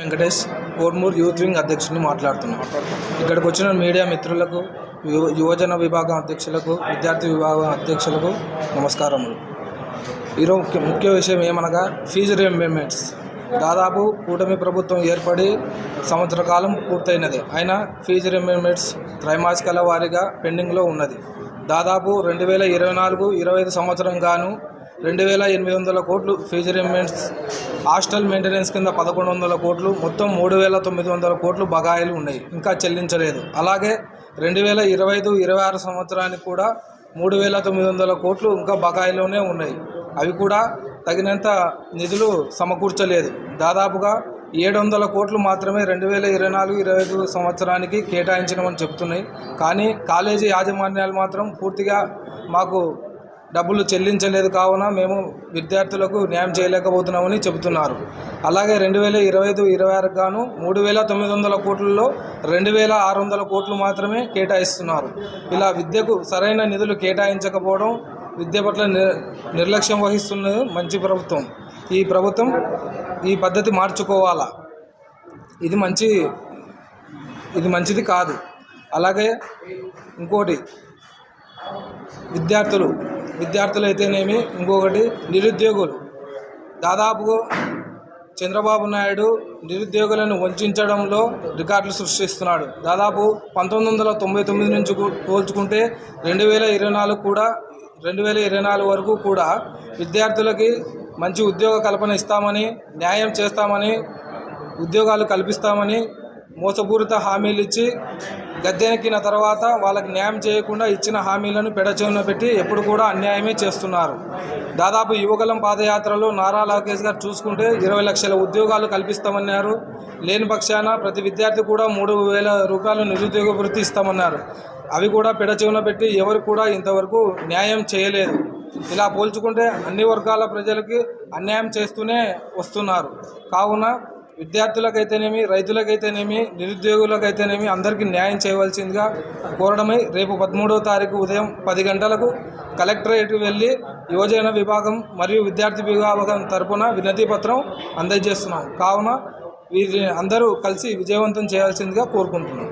Venkatesh కోర్మూర్ youth wing అధ్యక్షుడిని మాట్లాడుతున్నాను ఇక్కడికి వచ్చిన మీడియా మిత్రులకు యువ- యువజన విభాగం అధ్యక్షులకు విద్యార్థి విభాగం అధ్యక్షులకు నమస్కారములు. ఈరోజు ముఖ్య ముఖ్య విషయం ఏమనగా ఫీజు రియంబర్మెంట్స్ దాదాపు కూటమి ప్రభుత్వం ఏర్పడి సంవత్సర కాలం పూర్తయినది. అయినా ఫీజు రియంబర్మెంట్స్ త్రైమాసికాల వారీగా పెండింగ్లో ఉన్నది. దాదాపు రెండు వేల ఇరవై నాలుగు ఇరవై ఐదు సంవత్సరం గాను రెండు వేల ఎనిమిది వందల కోట్లు ఫీజు రిమెంట్స్ హాస్టల్ మెయింటెనెన్స్ కింద పదకొండు వందల కోట్లు మొత్తం మూడు వేల తొమ్మిది వందల కోట్లు బకాయిలు ఉన్నాయి. ఇంకా చెల్లించలేదు. అలాగే రెండు వేల ఇరవై ఐదు ఇరవై ఆరు సంవత్సరానికి కూడా మూడు వేల తొమ్మిది వందల కోట్లు ఇంకా బకాయిలోనే ఉన్నాయి. అవి కూడా తగినంత నిధులు సమకూర్చలేదు. దాదాపుగా ఏడు వందల కోట్లు మాత్రమే రెండు వేల ఇరవై నాలుగు ఇరవై ఐదు సంవత్సరానికి కేటాయించినమని చెప్తున్నాయి. కానీ కాలేజీ యాజమాన్యాలు మాత్రం పూర్తిగా మాకు డబ్బులు చెల్లించలేదు కావున మేము విద్యార్థులకు న్యాయం చేయలేకపోతున్నామని చెబుతున్నారు. అలాగే రెండు వేల ఇరవై ఐదు ఇరవై ఆరు గాను మూడు వేల తొమ్మిది వందల కోట్లలో రెండు వేల ఆరు వందల కోట్లు మాత్రమే కేటాయిస్తున్నారు. ఇలా విద్యకు సరైన నిధులు కేటాయించకపోవడం విద్య పట్ల నిర్లక్ష్యం వహిస్తున్నది మంచి ప్రభుత్వం. ఈ ప్రభుత్వం ఈ పద్ధతి మార్చుకోవాలా? ఇది మంచి ఇది మంచిది కాదు. అలాగే ఇంకోటి విద్యార్థులు విద్యార్థులు అయితేనేమి ఇంకొకటి నిరుద్యోగులు. దాదాపు చంద్రబాబు నాయుడు నిరుద్యోగులను వంచడంలో రికార్డులు సృష్టిస్తున్నాడు. దాదాపు పంతొమ్మిది వందల తొంభై తొమ్మిది నుంచి పోల్చుకుంటే రెండు వేల ఇరవై నాలుగు కూడా రెండు వేల ఇరవై నాలుగు వరకు కూడా విద్యార్థులకి మంచి ఉద్యోగ కల్పన ఇస్తామని న్యాయం చేస్తామని ఉద్యోగాలు కల్పిస్తామని మోసపూరిత హామీలు ఇచ్చి గద్దెనెక్కిన తర్వాత వాళ్ళకి న్యాయం చేయకుండా ఇచ్చిన హామీలను పెడచెవిన పెట్టి ఎప్పుడు కూడా అన్యాయమే చేస్తున్నారు. దాదాపు యువగలం పాదయాత్రలో నారా లోకేష్ గారు చూసుకుంటే ఇరవై లక్షల ఉద్యోగాలు కల్పిస్తామన్నారు. లేని పక్షాన ప్రతి విద్యార్థి కూడా మూడు వేల రూపాయలు నిరుద్యోగ వృత్తి ఇస్తామన్నారు. అవి కూడా పెడచెవిన పెట్టి ఎవరు కూడా ఇంతవరకు న్యాయం చేయలేదు. ఇలా పోల్చుకుంటే అన్ని వర్గాల ప్రజలకి అన్యాయం చేస్తూనే వస్తున్నారు. కావున విద్యార్థులకైతేనేమి రైతులకైతేనేమి నిరుద్యోగులకైతేనేమి అందరికీ న్యాయం చేయవలసిందిగా కోరడమై రేపు పదమూడవ తారీఖు ఉదయం పది గంటలకు కలెక్టరేట్ వెళ్ళి యువజన విభాగం మరియు విద్యార్థి విభాగం తరపున వినతి పత్రం అందజేస్తున్నాం. కావున వీరిని అందరూ కలిసి విజయవంతం చేయాల్సిందిగా కోరుకుంటున్నాం.